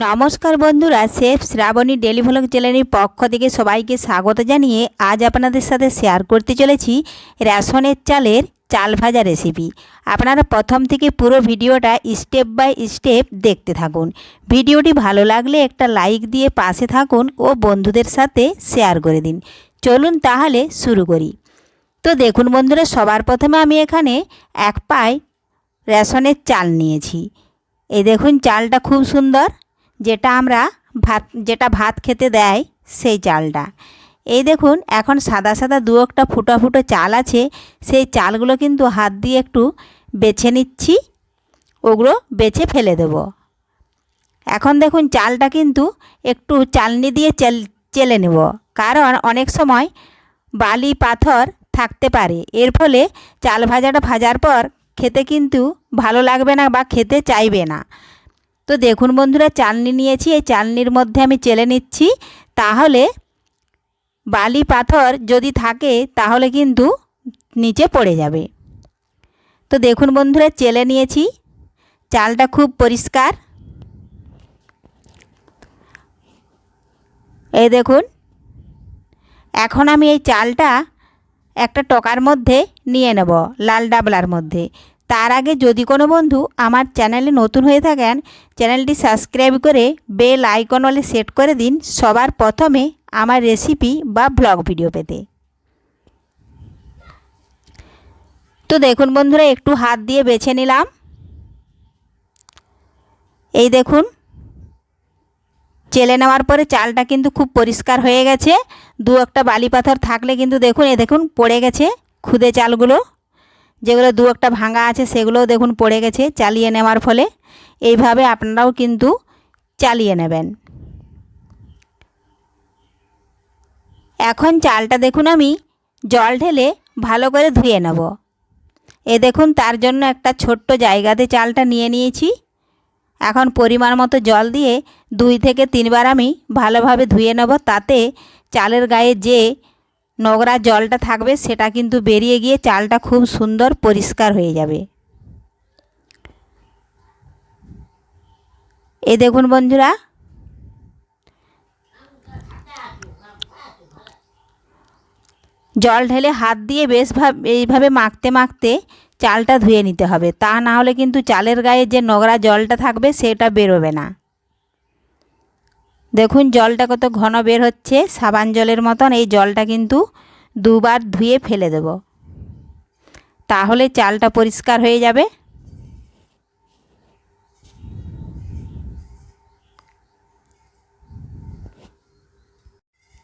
নমস্কার বন্ধুরা chef Shrabani daily vlog চ্যানেলের পক্ষ থেকে সবাইকে স্বাগত জানিয়ে আজ আপনাদের সাথে শেয়ার করতে চলেছি রেশনের চালের চাল ভাজা রেসিপি আপনারা প্রথম থেকে পুরো ভিডিওটা স্টেপ বাই স্টেপ দেখতে থাকুন। ভিডিওটি ভালো লাগলে একটা লাইক দিয়ে পাশে থাকুন ও বন্ধুদের সাথে শেয়ার করে দিন। চলুন তাহলে শুরু করি। তো দেখুন বন্ধুরা, সবার প্রথমে আমি এখানে এক পাই রেশনের চাল নিয়েছি। এই দেখুন, চালটা খুব সুন্দর। যেটা আমরা ভাত, যেটা ভাত খেতে দেয় সেই চালটা। এই দেখুন, এখন সাদা সাদা দু একটা ফুটো ফুটো চাল আছে। সেই চালগুলো কিন্তু হাত দিয়ে একটু বেছে নিচ্ছি, ওগুলো বেছে ফেলে দেব। এখন দেখুন, চালটা কিন্তু একটু চালনি দিয়ে চেল, চেলে নেব। কারণ অনেক সময় বালি, পাথর থাকতে পারে। এর ফলে চাল ভাজাটা ভাজার পর খেতে কিন্তু ভালো লাগবে না বা খেতে চাইবে না। তো দেখুন বন্ধুরা, চালনি নিয়েছি, এই চালনির মধ্যে আমি চেলে নিচ্ছি। তাহলে বালি পাথর যদি থাকে, তাহলে কিন্তু নিচে পড়ে যাবে। তো দেখুন বন্ধুরা, চেলে নিয়েছি। চালটা খুব পরিষ্কার। এই দেখুন, এখন আমি এই চালটা একটা টকার মধ্যে নিয়ে নেব, লাল ডাবলার মধ্যে। তার আগে যদি কোনো বন্ধু আমার চ্যানেলে নতুন হয়ে থাকেন, চ্যানেলটি সাবস্ক্রাইব করে বেল আইকন ওয়ালে সেট করে দিন সবার প্রথমে আমার রেসিপি বা ব্লগ ভিডিও পেতে। তো দেখুন বন্ধুরা, একটু হাত দিয়ে বেছে নিলাম। এই দেখুন, চেলে নেওয়ার পরে চালটা কিন্তু খুব পরিষ্কার হয়ে গেছে। দু একটা বালি পাথর থাকলে কিন্তু দেখুন, এ দেখুন পড়ে গেছে খুদে চালগুলো। যেগুলো দু একটা ভাঙা আছে সেগুলোও দেখুন পড়ে গেছে চালিয়ে নেওয়ার ফলে। এইভাবে আপনারাও কিন্তু চালিয়ে নেবেন। এখন চালটা দেখুন আমি জল ঢেলে ভালো করে ধুয়ে নেব। এ দেখুন তার জন্য একটা ছোট্ট জায়গাতে চালটা নিয়ে নিয়েছি। এখন পরিমাণ মতো জল দিয়ে দুই থেকে তিনবার আমি ভালোভাবে ধুয়ে নেব, তাতে চালের গায়ে যে নোংরা জলটা থাকবে, সেটা কিন্তু বেরিয়ে গিয়ে চালটা খুব সুন্দর পরিষ্কার হয়ে যাবে। এ দেখুন বন্ধুরা, জল ঢেলে হাত দিয়ে বেশ এইভাবে মাখতে মাখতে চালটা ধুয়ে নিতে হবে। তা না হলে কিন্তু চালের গায়ে যে নোংরা জলটা থাকবে, সেটা বেরোবে না। দেখুন জলটা কত ঘন বের হচ্ছে, সাবান জলের মতন। এই জলটা কিন্তু দুবার ধুয়ে ফেলে দেব। তাহলে চালটা পরিষ্কার হয়ে যাবে।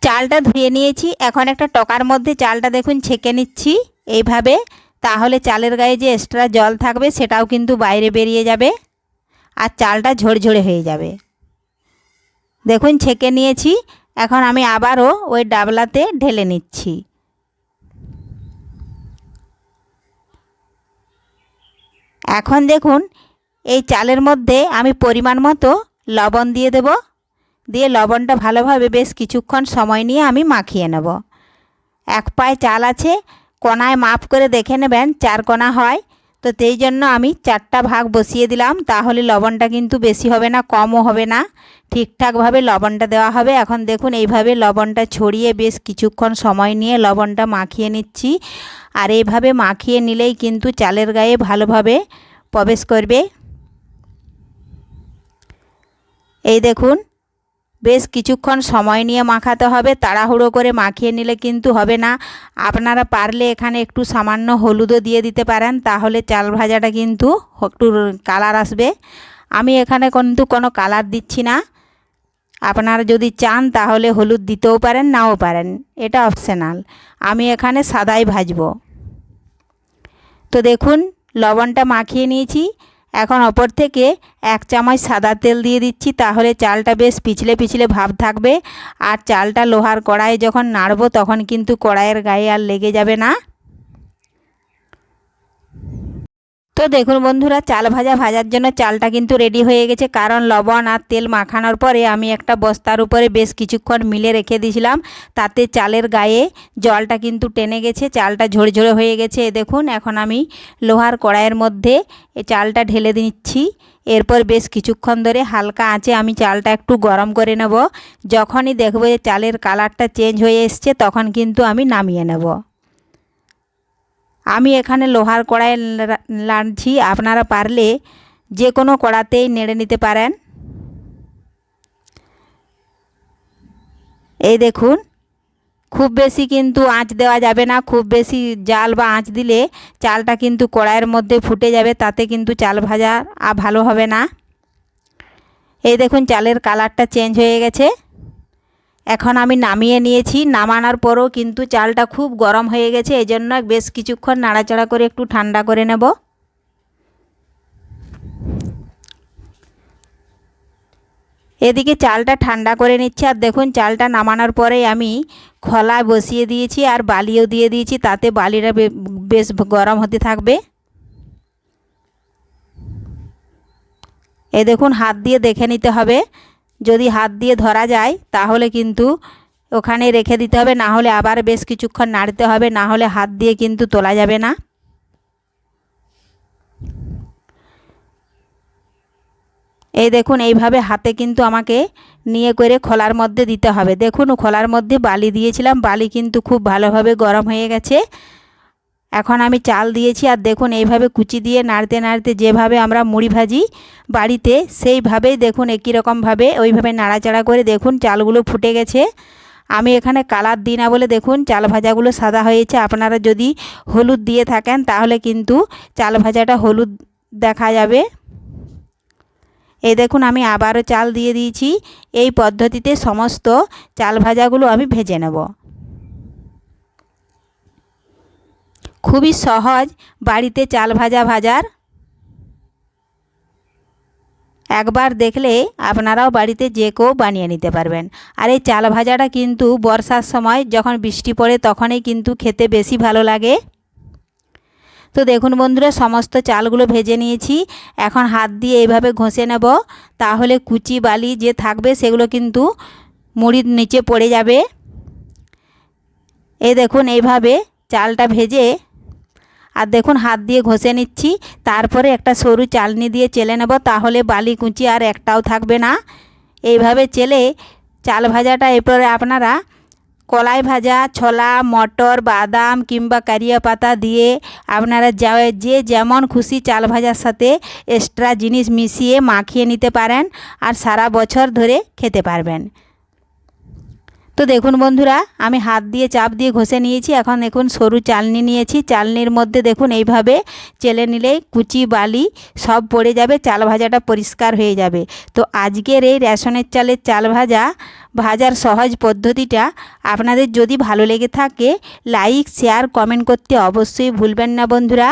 চালটা ধুয়ে নিয়েছি। এখন একটা টকার মধ্যে চালটা দেখুন ছেঁকে নিচ্ছি এইভাবে। তাহলে চালের গায়ে যে এক্সট্রা জল থাকবে, সেটাও কিন্তু বাইরে বেরিয়ে যাবে। আর চালটা ঝরঝরে হয়ে যাবে। দেখুন, ছেঁকে নিয়েছি। এখন আমি আবারও ওই ডাবলাতে ঢেলে নিচ্ছি। এখন দেখুন, এই চালের মধ্যে আমি পরিমাণ মতো লবণ দিয়ে দেব। দিয়ে লবণটা ভালোভাবে বেশ কিছুক্ষণ সময় নিয়ে আমি মাখিয়ে নেব। এক পায়ে চাল আছে কোনায় মাপ করে দেখে নেবেন, চার কোনা হয়। তো সেই জন্য আমি চারটা ভাগ বসিয়ে দিলাম। তাহলে লবণটা কিন্তু বেশি হবে না, কমও হবে না। ঠিকঠাকভাবে লবণটা দেওয়া হবে। এখন দেখুন, এইভাবে লবণটা ছড়িয়ে বেশ কিছুক্ষণ সময় নিয়ে লবণটা মাখিয়ে নিচ্ছি। আর এইভাবে মাখিয়ে নিলেই কিন্তু চালের গায়ে ভালোভাবে প্রবেশ করবে। এই দেখুন বেশ কিছুক্ষণ সময় নিয়ে মাখাতে হবে, তাড়াহুড়ো করে মাখিয়ে নিলে কিন্তু হবে না। আপনারা পারলে এখানে একটু সামান্য হলুদও দিয়ে দিতে পারেন, তাহলে চাল ভাজাটা কিন্তু একটু কালার আসবে। আমি এখানে কিন্তু কোনো কালার দিচ্ছি না। আপনারা যদি চান তাহলে হলুদ দিতেও পারেন, নাও পারেন, এটা অপশনাল। আমি এখানে সাদাই ভাজব। তো দেখুন, লবণটা মাখিয়ে নিয়েছি। এখন অপর থেকে এক চামচ সাদা তেল দিয়ে দিচ্ছি, তাহলে চালটা বেশ পিছলে পিছলে ভাব থাকবে। আর চালটা লোহার কড়াইয়ে যখন নাড়বো, তখন কিন্তু কড়াইয়ের গায়ে আর লেগে যাবে না। তো দেখুন বন্ধুরা, চাল ভাজা ভাজার জন্য চালটা কিন্তু রেডি হয়ে গেছে। কারণ লবণ আর তেল মাখানোর পরে আমি একটা বস্তার উপরে বেশ কিছুক্ষণ মিলে রেখে দিয়েছিলাম। তাতে চালের গায়ে জলটা কিন্তু টেনে গেছে, চালটা ঝরঝরে হয়ে গেছে। দেখুন, এখন আমি লোহার কড়াইয়ের মধ্যে চালটা ঢেলে দিচ্ছি। এরপর বেশ কিছুক্ষণ ধরে হালকা আঁচে আমি চালটা একটু গরম করে নেব। যখনই দেখব যে চালের কালারটা চেঞ্জ হয়ে এসছে, তখন কিন্তু আমি নামিয়ে নেব। আমি এখানে লোহার কড়াই লাড়ছি আপনারা পারলে যে কোনো কড়াতেই নেড়ে নিতে পারেন। এই দেখুন, খুব বেশি কিন্তু আঁচ দেওয়া যাবে না, খুব বেশি জাল বা আঁচ দিলে চালটা কিন্তু কড়াইয়ের মধ্যে ফুটে যাবে, তাতে কিন্তু চাল ভাজা আর ভালো হবে না। এই দেখুন, চালের কালারটা চেঞ্জ হয়ে গেছে। এখন আমি নামিয়ে নিয়েছি, নামানোর পরও কিন্তু চালটা খুব গরম হয়ে গেছে এই জন্য বেশ কিছুক্ষণ নাড়াচাড়া করে একটু ঠান্ডা করে নেব। এদিকে চালটা ঠান্ডা করে নিচ্ছে, আর দেখুন চালটা নামানোর পরে আমি খলা বসিয়ে দিয়েছি আর বালিও দিয়ে দিয়েছি, তাতে বালিটা বেশ গরম হতে থাকবে। এ দেখুন হাত দিয়ে দেখে নিতে হবে। যদি হাত দিয়ে ধরা যায়, তাহলে কিন্তু ওখানে রেখে দিতে হবে, না হলে আবার বেশ কিছুক্ষণ নাড়তে হবে, না হলে হাত দিয়ে কিন্তু তোলা যাবে না। এই দেখুন, এইভাবে হাতে কিন্তু আমাকে নিয়ে করে খোলার মধ্যে দিতে হবে। দেখুন, খোলার মধ্যে বালি দিয়েছিলাম, বালি কিন্তু খুব ভালোভাবে গরম হয়ে গেছে। এখন আমি চাল দিয়েছি আর দেখুন এইভাবে কুচি দিয়ে নাড়তে নাড়তে যেভাবে আমরা মুড়ি ভাজি বাড়িতে, সেইভাবেই দেখুন একই রকমভাবে ওইভাবে নাড়াচাড়া করে দেখুন চালগুলো ফুটে গেছে। আমি এখানে কালার দিই না বলে দেখুন চাল ভাজাগুলো সাদা হয়েছে। আপনারা যদি হলুদ দিয়ে থাকেন তাহলে কিন্তু চাল ভাজাটা হলুদ দেখা যাবে। এই দেখুন আমি আবারও চাল দিয়ে দিয়েছি। এই পদ্ধতিতে সমস্ত চাল ভাজাগুলো আমি ভেজে নেব। খুবই সহজ বাড়িতে চাল ভাজা ভাজার। একবার দেখলে আপনারাও বাড়িতে যে কেউ বানিয়ে নিতে পারবেন। আর এই চাল ভাজাটা কিন্তু বর্ষার সময় যখন বৃষ্টি পড়ে তখনই কিন্তু খেতে বেশি ভালো লাগে। তো দেখুন বন্ধুরা, সমস্ত চালগুলো ভেজে নিয়েছি। এখন হাত দিয়ে এইভাবে ঘষে নেব। তাহলে কুচি, বালি যে থাকবে সেগুলো কিন্তু মুড়ির নিচে পড়ে যাবে। এই দেখুন, এইভাবে চালটা ভেজে আর দেখুন হাত দিয়ে ঘষে নিচ্ছি, তারপরে একটা সরু চালনি দিয়ে চেলে নেব, তাহলে বালি কুচি আর একটাও থাকবে না। এইভাবে চেলে চাল ভাজাটা এরপরে আপনারা কলাই ভাজা, ছোলা, মটর, বাদাম কিংবা কারিয়া পাতা দিয়ে আপনারা যা যে যেমন খুশি চাল ভাজার সাথে এক্সট্রা জিনিস মিশিয়ে মাখিয়ে নিতে পারেন আর সারা বছর ধরে খেতে পারবেন। তো দেখুন বন্ধুরা, আমি হাত দিয়ে চাপ দিয়ে ঘষে নিয়েছি। এখন দেখুন সরু চালনি নিয়েছি। চালনির মধ্যে দেখুন এইভাবে চেলে নিলেই কুচি, বালি সব পড়ে যাবে, চাল ভাজাটা পরিষ্কার হয়ে যাবে। তো আজকের এই রেশনের চালের চাল ভাজা, ভাজার সহজ পদ্ধতিটা আপনাদের যদি ভালো লেগে থাকে, লাইক, শেয়ার, কমেন্ট করতে অবশ্যই ভুলবেন না বন্ধুরা।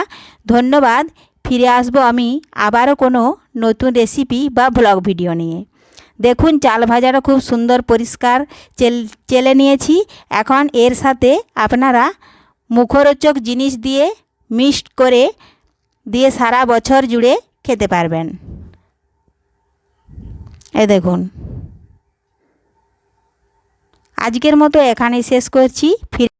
ধন্যবাদ। ফিরে আসব আমি আবারও কোনো নতুন রেসিপি বা ব্লগ ভিডিও নিয়ে। দেখুন, চাল ভাজাটা খুব সুন্দর পরিষ্কার চেল নিয়েছি। এখন এর সাথে আপনারা মুখরোচক জিনিস দিয়ে মিক্সড করে দিয়ে সারা বছর জুড়ে খেতে পারবেন। এ দেখুন। আজকের মতো এখানেই শেষ করছি। ফিরে